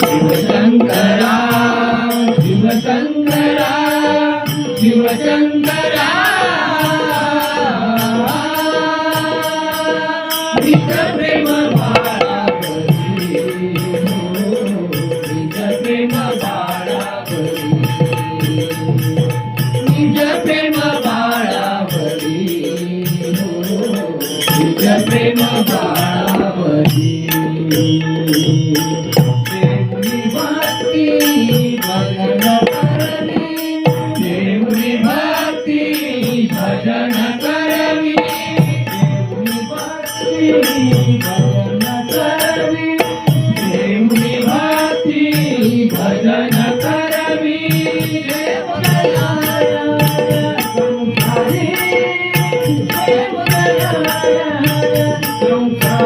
शिवशंकरा शिवशंकरा शिवशंकरा प्रेम बाळा प्रेम बाळा करी भक्ती भजन करवी देवनी भक्ती भजन करवी देवनी भक्ती भजन करवी देवनी भक्ती भजन करवी देवदयाळ